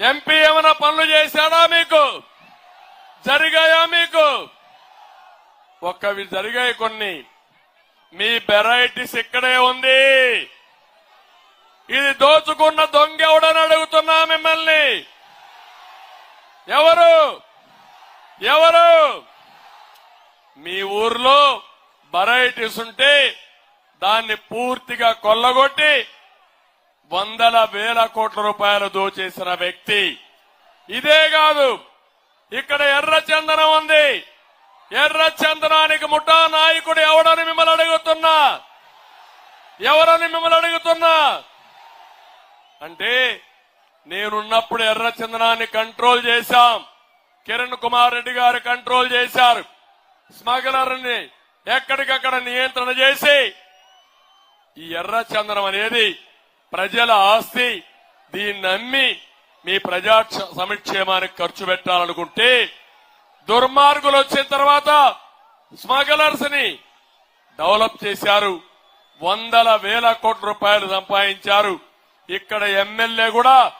MP ఏమైనా పనులు చేశాడా మీకు? జరిగాయా మీకు? ఒక్కవి జరిగాయి కొన్ని. మీ వెరైటీస్ ఇక్కడే ఉంది. ఇది దోచుకున్న దొంగ ఎవడని అడుగుతున్నా మిమ్మల్ని? ఎవరు? ఎవరు? మీ ఊర్లో వెరైటీస్ ఉంటే దాన్ని పూర్తిగా కొల్లగొట్టి వందల వేల కోట్ల రూపాయలు దోచేసిన వ్యక్తి. ఇదే కాదు ఇక్కడ ఎర్ర చందనం ఉంది. ఎర్ర చందనానికి ముఠా నాయకుడు ఎవడని మిమ్మల్ని అడుగుతున్నా? ఎవరని మిమ్మల్ని అడుగుతున్నా? అంటే నేనున్నప్పుడు ఎర్ర చందనాన్ని కంట్రోల్ చేశాం. కిరణ్ కుమార్ రెడ్డి గారు కంట్రోల్ చేశారు. స్మగ్లర్ని ఎక్కడికక్కడ నియంత్రణ చేసి ఈ ఎర్ర చందనం అనేది ప్రజల ఆస్తి దీన్ని నమ్మి మీ ప్రజా సంక్షేమానికి ఖర్చు పెట్టాలనుకుంటే దుర్మార్గులు వచ్చిన తర్వాత స్మగ్లర్స్ని డెవలప్ చేశారు. వందల వేల కోట్ల రూపాయలు సంపాదించారు. ఇక్కడ ఎమ్మెల్యే కూడా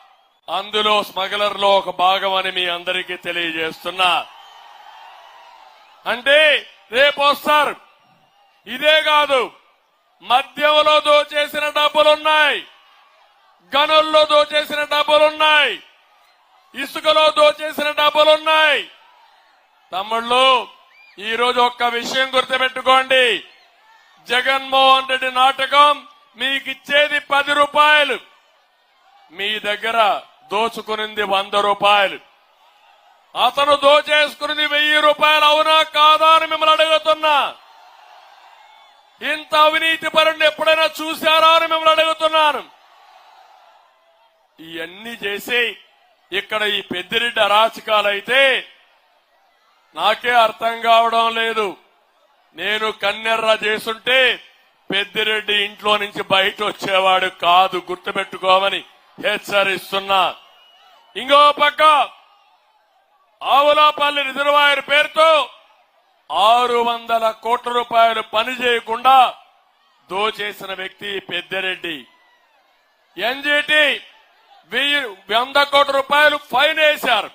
అందులో స్మగ్లర్లో ఒక భాగం అని మీ అందరికీ తెలియజేస్తున్నా. అంటే రేపు వస్తారు. ఇదే కాదు మద్యంలో దోచేసిన డబ్బులున్నాయి. గనుల్లో దోచేసిన డబ్బులున్నాయి. ఇసుకలో దోచేసిన డబ్బులున్నాయి. తమ్ముళ్ళు ఈరోజు ఒక్క విషయం గుర్తుపెట్టుకోండి. జగన్మోహన్ రెడ్డి నాటకం మీకు ఇచ్చేది పది రూపాయలు. మీ దగ్గర దోచుకునింది వంద రూపాయలు. అతను దోచేసుకున్నది వెయ్యి రూపాయలు అవునా కాదా అని మిమ్మల్ని అడుగుతున్నా. ఇంత అవినీతి పరుణ్ణి ఎప్పుడైనా చూశారా అని మిమ్మల్ని అడుగుతున్నాను. ఇవన్నీ చేసి ఇక్కడ ఈ పెద్దిరెడ్డి అరాచకాలైతే నాకే అర్థం కావడం లేదు. నేను కన్నెర్ర చేసుంటే పెద్దిరెడ్డి ఇంట్లో నుంచి బయట వచ్చేవాడు కాదు గుర్తుపెట్టుకోమని హెచ్చరిస్తున్నా. ఇంకో పక్క ఆవులాపల్లి రిజర్వాయర్ పేరుతో ఆరు వందల కోట్ల రూపాయలు పని చేయకుండా దోచేసిన వ్యక్తి పెద్దిరెడ్డి. ఎన్జిటి వెయ్యి వంద కోట్ల రూపాయలు ఫైన్ వేశారు.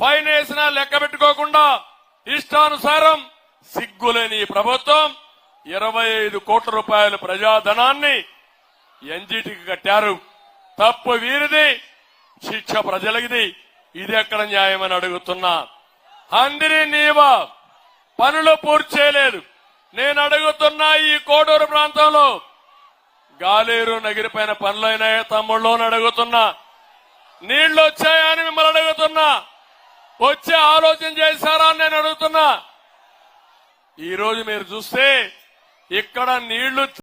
ఫైన్ వేసినా లెక్క పెట్టుకోకుండా ఇష్టానుసారం సిగ్గులేని ప్రభుత్వం ఇరవై ఐదు కోట్ల రూపాయల ప్రజాధనాన్ని ఎన్జిటికి కట్టారు. తప్పు వీరిది శిక్ష ప్రజలకిది. ఇది ఎక్కడ న్యాయమని అడుగుతున్నా. అందరి నీవా పనులు పూర్తి చేయలేదు. నేను అడుగుతున్నా ఈ కోడూరు ప్రాంతంలో గాలేరు నగిరిపైన పనులైనాయా తమ్ముళ్ళు అని అడుగుతున్నా. నీళ్ళు వచ్చాయా అని మిమ్మల్ని అడుగుతున్నా. వచ్చే ఆలోచన చేశారా అని నేను అడుగుతున్నా. ఈ రోజు మీరు చూస్తే ఇక్కడ నీళ్ళు